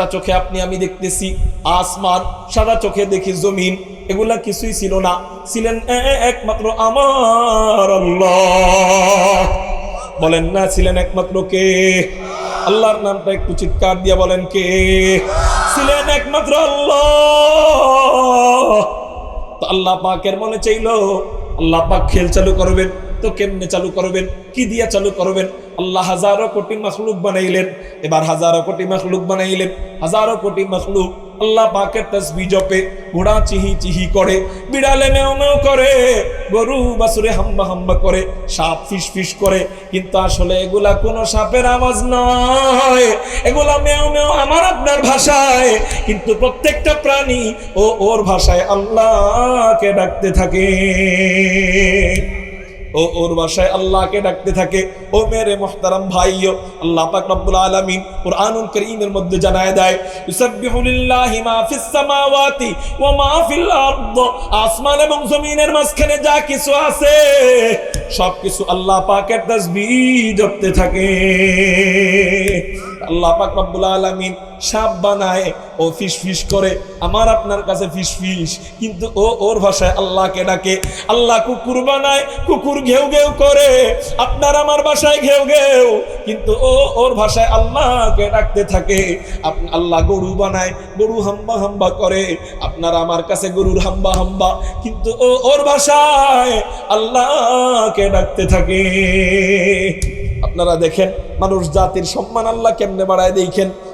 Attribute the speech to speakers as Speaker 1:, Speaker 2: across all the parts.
Speaker 1: সাদা চোখে আপনি, আমি দেখতেছি আসমান সাদা চোখে দেখি জমিন, এগুলা কিছুই ছিল না। ছিলেন একমাত্র আমার বলেন না, ছিলেন একমাত্র কে? আল্লাহর নামটা একটু চিৎকার দিয়া বলেন কে? ছিলেন একমাত্র আল্লাহ। আল্লাহ পাকের মনে চাইলো, আল্লাহ পাক খেল চালু করবেন, তো কেমনে চালু করবেন, কি দিয়া চালু করবেন? আল্লাহ হাজারো কোটি মখলুক বানাইলেন, এবার হাজারো কোটি মখলুক বানাইলেন, হাজারো কোটি মখলুক আল্লাহ পাকের তসবি জপে, ঘোড়া চিহি চিহি করে, বিড়ালে মেও মেও করে, গরু বাসুরে হাম্বা হাম্বা করে, সাপ ফিস ফিস করে, কিন্তু আসলে এগুলা কোনো সাপের আওয়াজ নয়, এগুলা মেও মেও আমার আপনার ভাষায়, কিন্তু প্রত্যেকটা প্রাণী ও ওর ভাষায় আল্লাহকে ডাকতে থাকে। ও ওর বাসায় আল্লাহকে ডাকতে থাকে। ও মেরে মোহতারাম ভাইও, আল্লাহ পাক রব্বুল আলামিন কুরআনুল কারীমের মধ্যে জানায় দেয়, ইউসাব্বিহু লিল্লাহি মা ফিস সামাওয়াতি ওয়া মা ফিল আসমান এবং জমিনের মাঝখানে যা কিছু আছে সব কিছু আল্লাহ পাকের তাসবিহ জপতে থাকে। আল্লাহ পাক রব্বুল আলামিন সাপ বানায়, ও ফিস ফিস করে। আমার আপনার কাছে ফিস ফিস। কিন্তু ও, ওর ভাষায় আল্লাহকে ডাকে। আল্লাহ কুকুর বানায়, কুকুর ঘেউ ঘেউ করে। আপনার আমার ভাষায় ঘেউ ঘেউ। কিন্তু ও, ওর ভাষায় আল্লাহকে ডাকতে থাকে। আল্লাহ গরু বানায়, গরু হাম্বা হাম্বা করে। আপনার আমার কাছে গরুর হাম্বা হাম্বা। কিন্তু ও, ওর ভাষায় আল্লাহকে ডাকতে থাকে। আপনারা দেখেন, মানুষ জাতির সম্মান আল্লাহ কেমনে বাড়ায় দেখেন।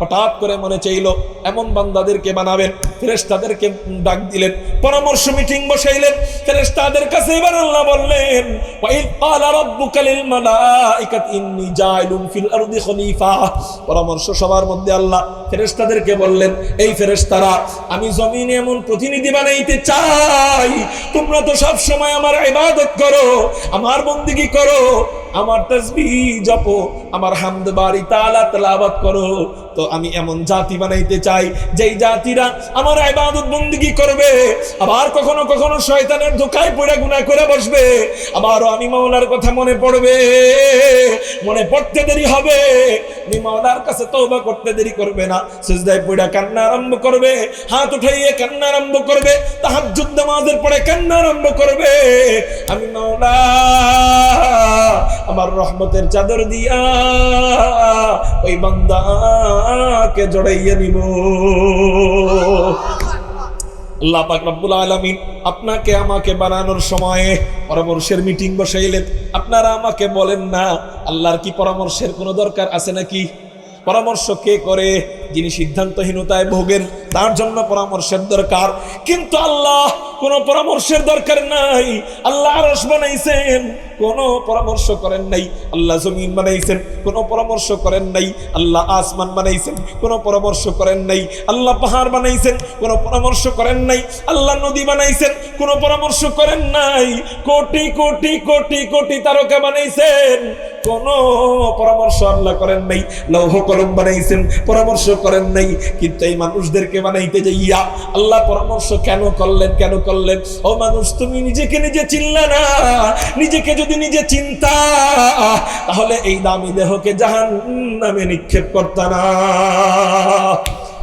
Speaker 1: হঠাৎ করে মনে চাইলো, এমন বান্দাদেরকে বানাবেন, ফেরেশতাদেরকে ডাক দিলেন, পরামর্শ মিটিং বসাইলেন, ফেরেশতাদের কাছে এবার আল্লাহ বললেন পরামর্শ সবার মধ্যে আল্লাহ ফেরেশতাদেরকে বললেন, এই ফেরেশতারা, আমি জমিনে এমন প্রতিনিধি বানাইতে চাই, তোমরা তো সব সময় আমার ইবাদত করো, আমার বন্দিগি করো, আমার তসবিহ জপো, আমার হামদ বাড়ি তালা তেলাওয়াত করো। তো আমি এমন জাতি বানাইতে চাই, যেই জাতিরা আমার ইবাদত বন্দিগি করবে, আবার কখনো কখনো শয়তানের ধোকায় পড়ে গুনাহ করে বসবে। আবারও আমি মাওলার কথা মনে পড়বে, মনে পড়তে দেরি হবে। আমি মাওলার কাছে তওবা করতে দেরি করবে না, সিজদায় পড়ে কান্না আরম্ভ করবে, হাত উঠাইয়ে কান্না আরম্ভ করবে, তাহাজ্জুদ নামাজের পরে কান্না আরম্ভ করবে। আমি মাওলা, আমার রহমতের চাদর দিয়া ওই বান্দাকে জড়াইয়া নিব। আল্লাহ পাক রব্বুল আলামিন আপনাকে, আমাকে বানানোর সময়ে পরামর্শের মিটিং বসাইলেন। আপনারা আমাকে বলেন না, আল্লাহর কি পরামর্শের কোনো দরকার আছে নাকি? পরামর্শ কে করে? যিনি সিদ্ধান্তহীনতায় ভোগেন, তার জন্য পরামর্শের দরকার। কিন্তু আল্লাহ কোনো পরামর্শের দরকার নাই। আল্লাহ আরশ বানাইছেন। কোনো পরামর্শ করেন নাই। আল্লাহ জমিন বানাইছেন। কোনো পরামর্শ করেন নাই। আল্লাহ আসমান বানাইছেন। কোনো পরামর্শ করেন নাই। আল্লাহ পাহাড় বানাইছেন। কোনো পরামর্শ করেন নাই। আল্লাহ নদী বানাইছেন। কোনো পরামর্শ করেন নাই। কোটি কোটি কোটি কোটি তারকা বানাইছেন। কোনো পরামর্শ আল্লাহ করেন নাই, লৌহ কলম বানাইছেন, পরামর্শ করেন নাই, কিন্তু এই মানুষদেরকে বানাইতে যাইয়া আল্লাহ পরামর্শ কেন করলেন কেন করলেন? ও মানুষ, তুমি নিজেকে নিজে চিনলে না, নিজেকে যদি নিজে চিন্তা, তাহলে এই দামি দেহকে জাহান নামে নিক্ষেপ করতা না।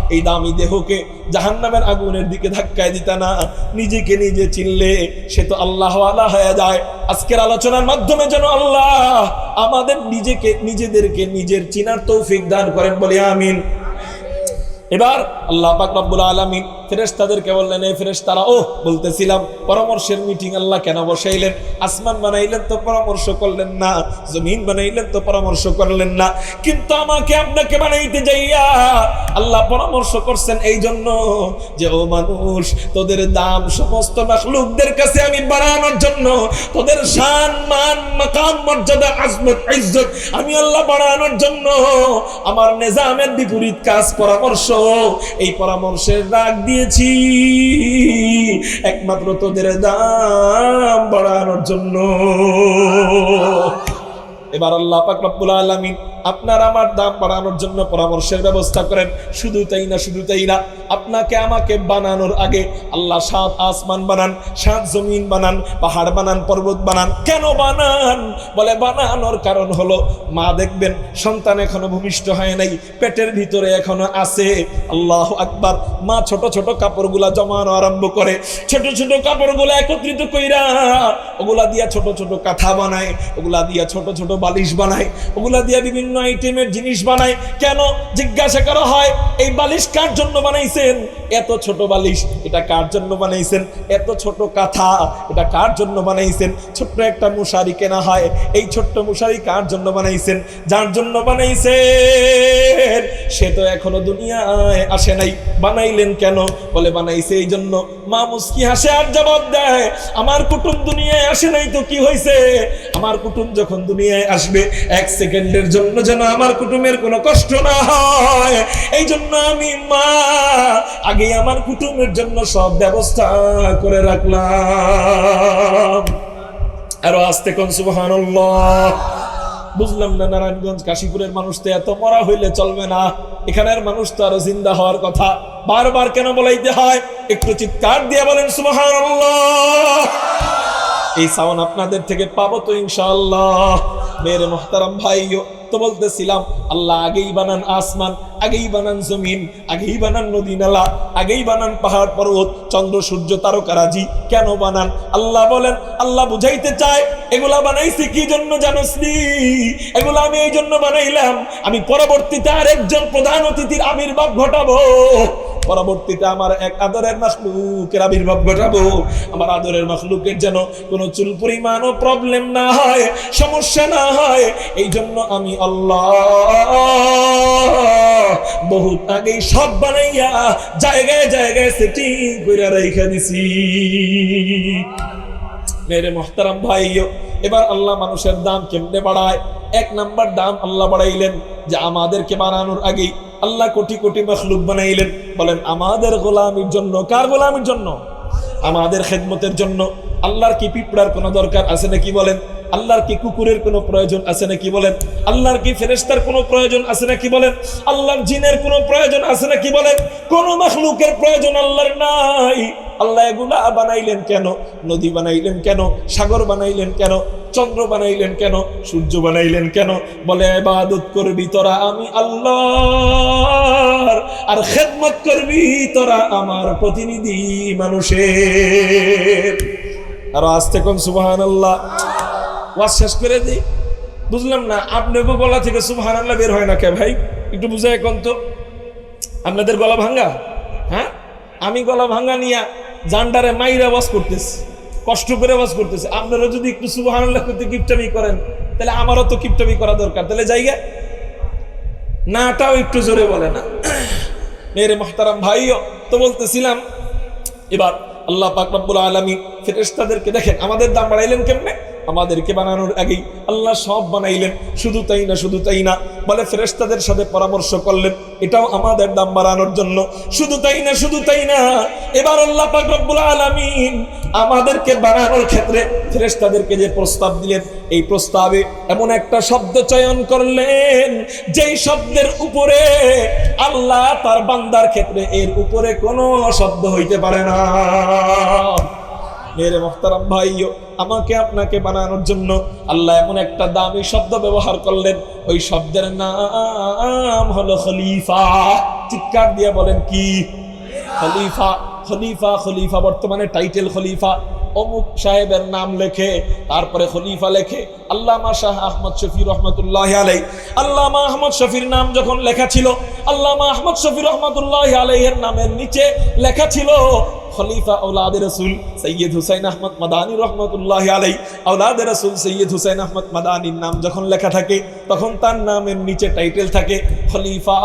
Speaker 1: এই দামি দেহকে জাহান্নামের আগুনের দিকে ধাক্কায় দিতা না। নিজেকে নিজে চিনলে সে তো আল্লাহ আল্লাহ হয়ে যায়। আজকের আলোচনার মাধ্যমে যেন আল্লাহ আমাদের নিজেকে, নিজেদেরকে নিজের চিনার তৌফিক দান করেন বলে আমিন। এবার আল্লাহ পাক রব্বুল আলামিন ফেরেশতাদেরকে বললেন এই ফেরেশতারা ও বলতেছিলাম, পরামর্শের মিটিং আল্লাহ কেন বসাইলেন? আসমান বানাইলেন তো পরামর্শ করলেন না, জমিন বানাইলেন তো পরামর্শ করলেন না, কিন্তু আমাকে আপনাকে বানাইতে যাইয়া আল্লাহ পরামর্শ করছেন এই জন্য যে, ও মানুষ, তোদের দাম সমস্ত মাখলুকদের কাছে আমি বাড়ানোর জন্য তোদের শান মান মাকাম মর্যাদা, আজমত, ইজ্জত আমি আল্লাহ বাড়ানোর জন্য আমার নিজামের বিপরীত কাজ পরামর্শ, এই পরামর্শের রাগ দিয়েছি। একমাত্র তোদের দাম বাড়ানোর জন্য। এবার আল্লাহ পাক রব্বুল আলামিন আপনার আমার দাম বাড়ানোর জন্য পরামর্শের ব্যবস্থা করেন। শুধু তাই না, শুধু তাই না, আপনাকে আমাকে বানানোর আগে আল্লাহ সাত আসমান বানান, সাত জমিন বানান, পাহাড় বানান, পর্বত বানান। কেন বানান? বলে বানানোর কারণ হলো, মা দেখবেন সন্তান এখনও ভূমিষ্ঠ হয় নাই, পেটের ভিতরে এখনও আছে। আল্লাহ আকবার, মা ছোট ছোট কাপড়গুলা জমানো আরম্ভ করে, ছোট ছোট কাপড়গুলো একত্রিত কইরা ওগুলা দিয়া ছোট ছোট কাঁথা বানায়, ওগুলা দিয়া ছোট ছোট বালিশ বানায়, ওগুলা দিয়া বিভিন্ন আইটেমের জিনিস বানায়। কেন? জিজ্ঞাসা করা হয়, এই বালিশ কার জন্য বানাইছেন? এত ছোট বালিশ, এটা কার জন্য বানাইছেন? এত ছোট কাঁথা, এটা কার জন্য বানাইছেন? ছোট্ট একটা মশারি কেনা হয়, এই ছোট্ট মশারি কার জন্য বানাইছেন? যার জন্য বানাইছেন? সে তো এখনও দুনিয়ায় আসে নাই। বানাইলেন কেন? বলে বানাইছে এই জন্য। মা মুস্কি হাসে আর জবাব দেয়? আমার কুটুম দুনিয়ায় আসে নাই তো কি হয়েছে আমার কুটুম যখন দুনিয়ায় আসবে, এক সেকেন্ডের জন্য যেন আমার কুটুমের কোনো কষ্ট না হয়। এই জন্য আমি মা, আগে আমার কুটুমের জন্য সব ব্যবস্থা করে রাখলাম। আরও আসতে কোন সুবহান বুঝলাম না নারায়ণগঞ্জ, কাশীপুরের মানুষ তো এত মরা হইলে চলবে না। এখানের মানুষ তো আরও জিন্দা হওয়ার কথা। বারবার কেন বলাইতে হয়? একটু চিৎকার দিয়ে বলেন সুবহান এই সাউন্ড আপনাদের থেকে পাবো তো ইনশাআল্লাহ। মেরে মোহতারাম ভাইও তো বলতেছিলাম, আল্লাহ আগেই বানান আসমান, আগেই বানান জমিন, আগেই বানান নদী নালা, আগেই বানান পাহাড় পর্বত, চন্দ্র, সূর্য, তারকারাজি। কেন বানান? আল্লাহ বলেন, আল্লাহ বুঝাইতে চায়, এগুলা বানাইছি কি জন্য জানোস নি? এগুলা আমি এই জন্য বানাইলাম, আমি পরবর্তীতে আরেকজন প্রধান অতিথির আবির্ভাব ঘটাবো। পরবর্তীতে আমার এক আদরের মাখলুকের আবির্ভাব ঘটাবো। আমার আদরের মাখলুকের যেন কোনো চুল পরিমাণও প্রবলেম না হয়, সমস্যা না হয় এই জন্য আমি আল্লাহ বহুত আগেই সব বানাইয়া জায়গায় জায়গায় সেটিং করে রেখে দিছি। মেরে মোহতারাম ভাইও, এবার আল্লাহ মানুষের দাম কেমনে বাড়ায়? এক নাম্বার দাম আল্লাহ বাড়াইলেন যে আমাদেরকে বানানোর আগেই আল্লাহ কোটি কোটি মখলুক বানাইলেন। বলেন, আমাদের গোলামির জন্য, কার গোলামির জন্য? আমাদের খেদমতের জন্য। আল্লাহর কি পিঁপড়ার কোনো দরকার আছে নাকি? বলেন আল্লাহর কি কুকুরের কোনো প্রয়োজন আছে নাকি বলেন? আল্লাহর কি ফেরেস্তার কোনো প্রয়োজন আছে নাকি বলেন? আল্লাহর জিনের কোনো প্রয়োজন আছে নাকি বলেন? কোনো মখলুকের প্রয়োজন আল্লাহর নাই। আল্লাহ এগুলা বানাইলেন কেন? নদী বানাইলেন কেন? সাগর বানাইলেন কেন? চন্দ্র বানাইলেন কেন? সূর্য বানাইলেন কেন? বলে ইবাদত করবি তোরা আমি আল্লাহর, আর খেদমত করবি তোরা আমার প্রতিনিধি মানুষের। আর আসতে কোন সুবহান আল্লাহ ওয়াজ শেষ করে দিই। বুঝলাম না আপনার গলা থেকে সুবহান আল্লাহ বের হয় না কে ভাই? একটু বুঝাই এখন তো। আপনাদের গলা ভাঙ্গা? হ্যাঁ? আমি গলা ভাঙ্গা নিয়া জান্ডারে মাইরা ওয়াজ করতেছি, কষ্ট করে ওয়াজ করতেছি। আপনারা যদি একটু সুবহান আল্লাহ করতে কিপটামি করেন, তাহলে আমারও তো কিপটামি করা দরকার। তাহলে জায়গা নাটাও একটু জোরে বলে না। মেরে মোহতারাম ভাইও, তো বলতেছিলাম, এবার আল্লাহ পাক রব্বুল আলামিন ফেরেশতাদেরকে দেখেন, আমাদের দাম বাড়াইলেন কেমনে? আমাদেরকে বানানোর আগেই আল্লাহ সব বানাইলেন। শুধু তাই না, শুধু তাই না। বলে ফেরেশতাদের সাথে পরামর্শ করলেন, এটাও আমাদের দাম বাড়ানোর জন্য। শুধু তাই না, শুধু তাই না, এবার আল্লাহ পাক রব্বুল আলামিন আমাদেরকে বানানোর ক্ষেত্রে ফেরেশতাদেরকে যে প্রস্তাব দিলেন, এই প্রস্তাবে এমন একটা শব্দ চয়ন করলেন, যেই শব্দের উপরে আল্লাহ তার বান্দার ক্ষেত্রে এর উপরে কোনো শব্দ হইতে পারে না। মেরে মোহতারাম ভাইও, আমাকে আপনাকে বানানোর জন্য আল্লাহ এমন একটা দামি শব্দ ব্যবহার করলেন। ওই শব্দের নাম হলো খলিফা। চিৎকার দিয়ে বলেন কি? খলিফা খলিফা খলিফা, বর্তমানে টাইটেল খলিফা। অমুক সাহেবের নাম লেখে, তারপরে খলিফা লেখে। আল্লামা শাহ আহমদ শফি রহমতুল্লাহ আলাই আল্লামা আহমদ শফির নাম যখন লেখা ছিল, আল্লামা আহমদ শফি রহমতুল্লাহ আলাইয়ের নামের নিচে লেখা ছিল খলিফা আউলাদ রসুল সৈয়দ হুসাইন আহমদ মাদানী রহমতুল্লাহ আলাই আউলাদ রসুল সৈয়দ হুসাইন আহমদ মাদানির নাম যখন লেখা থাকে, তখন তার নামের নিচে টাইটেল থাকে, খলিফা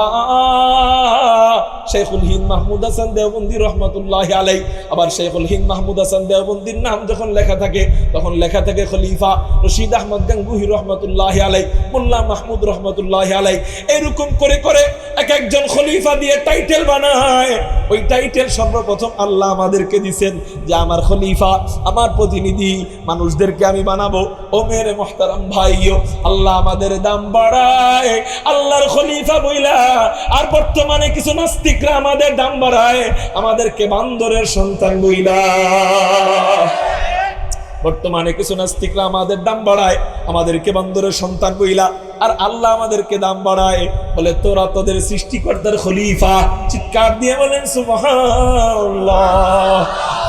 Speaker 1: শেখুল হিন্দ মাহমুদ হাসান দেওবন্দি রহমতুল্লাহ আলাই আবার শেখুল হিন্দ মাহমুদ হাসান দেওবন্দির নাম যখন লেখা থাকে, তখন লেখা থাকে খলিফা রশিদ আহমদ গাঙ্গুহি রহমতুল্লাহ আলাই মোল্লা মাহমুদ রহমতুল্লাহ আলাই এরকম করে করে এক একজন খলিফা দিয়ে টাইটেল বানায়। ওই টাইটেল সর্বপ্রথম আল্লাহ আমাদেরকে দিছেন যে আমার খলিফা, আমার প্রতিনিধি, মানুষদেরকে আমি বানাবো। ও মেরে মোহতারাম ভাইও, আল্লাহ আমাদের দাম বাড়ায়। আল্লাহর খলিফা বইলা, আর বর্তমানে কিছু নাস্তিকরা আমাদের দাম বাড়ায়। আমাদেরকে বান্দরের সন্তান বইলা। বর্তমানে কিছু নাস্তিকরা আমাদের দাম বাড়ায়, আমাদেরকে বান্দরের সন্তান বইলা। আর আল্লাহ আমাদেরকে দাম বাড়ায়। বলে তোরা তোদের সৃষ্টিকর্তার খলিফা। চিৎকার দিয়ে বলেন সুবহানাল্লাহ।